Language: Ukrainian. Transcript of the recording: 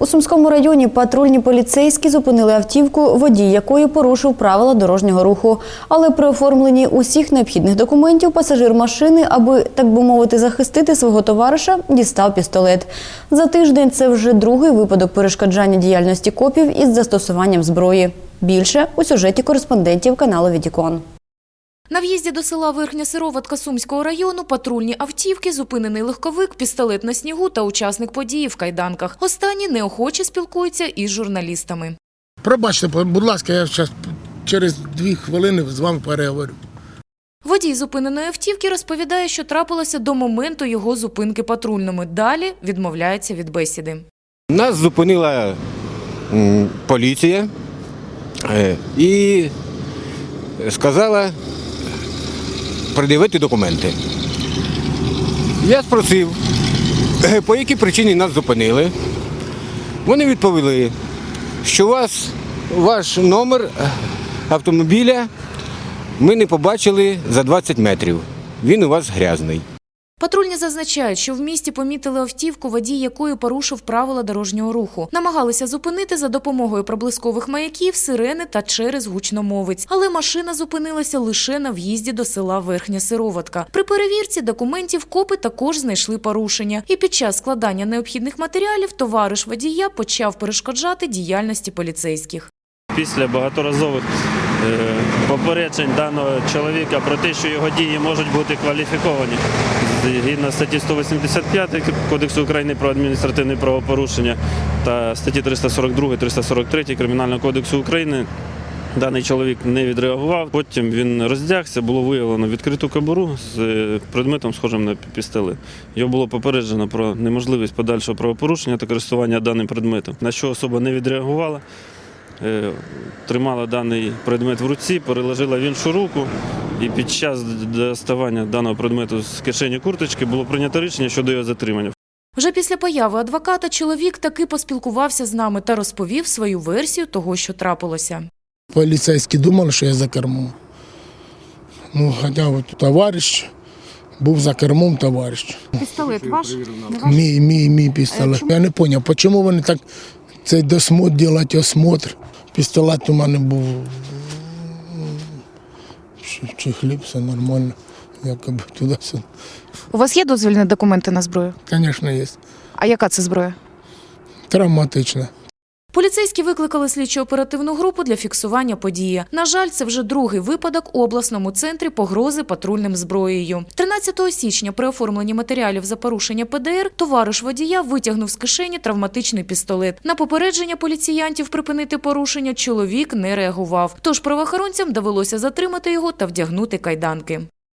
У Сумському районі патрульні поліцейські зупинили автівку, водій якої порушив правила дорожнього руху. Але при оформленні усіх необхідних документів пасажир машини, аби так би мовити, захистити свого товариша, дістав пістолет. За тиждень це вже другий випадок перешкоджання діяльності копів із застосуванням зброї. Більше у сюжеті кореспондентів каналу Відікон. На в'їзді до села Верхня Сироватка Сумського району патрульні автівки, зупинений легковик, пістолет на снігу та учасник події в кайданках. Останні неохоче спілкуються із журналістами. Пробачте, будь ласка, я зараз через дві хвилини з вами переговорю. Водій зупиненої автівки розповідає, що трапилося до моменту його зупинки патрульними. Далі відмовляється від бесіди. Нас зупинила поліція е, і сказала пред'явити документи. Я спросив, е, по якій причині нас зупинили. Вони відповіли, що вас ваш номер е, автомобіля ми не побачили за 20 метрів. Він у вас грязний. Патрульні зазначають, що в місті помітили автівку, водій якої порушив правила дорожнього руху. Намагалися зупинити за допомогою проблискових маяків, сирени та через гучномовець. Але машина зупинилася лише на в'їзді до села Верхня Сироватка. При перевірці документів копи також знайшли порушення. І під час складання необхідних матеріалів товариш водія почав перешкоджати діяльності поліцейських. Після багаторазових е, попереджень даного чоловіка про те, що його дії можуть бути кваліфіковані згідно статті 185 Кодексу України про адміністративне правопорушення та статті 342 343 Кримінального кодексу України. Даний чоловік не відреагував. Потім він роздягся, було виявлено відкриту кобуру з е, предметом, схожим на пістолет. Його було попереджено про неможливість подальшого правопорушення та користування даним предметом, на що особа не відреагувала. Е, Тримала даний предмет в руці, переложила в іншу руку, і під час доставання даного предмету з кишені курточки було прийнято рішення щодо його затримання. Вже після появи адвоката чоловік таки поспілкувався з нами та розповів свою версію того, що трапилося. Поліцейські думали, що я за кермом. Ну, хоча от товариш був за кермом товариш. Пістолет ваш? Мій, мій, мій пістолет. Я не зрозумів, чому вони так цей досмотр роблять осмотр. Пістолет у мене був чи, чи хліб, все нормально. Якби туди-сюди. У вас є дозвільні документи на зброю? Звісно, є. А яка це зброя? Травматично. Поліцейські викликали слідчо-оперативну групу для фіксування події. На жаль, це вже другий випадок у обласному центрі погрози патрульним зброєю. 13 січня при оформленні матеріалів за порушення ПДР товариш водія витягнув з кишені травматичний пістолет. На попередження поліціянтів припинити порушення чоловік не реагував. Тож правоохоронцям довелося затримати його та вдягнути кайданки.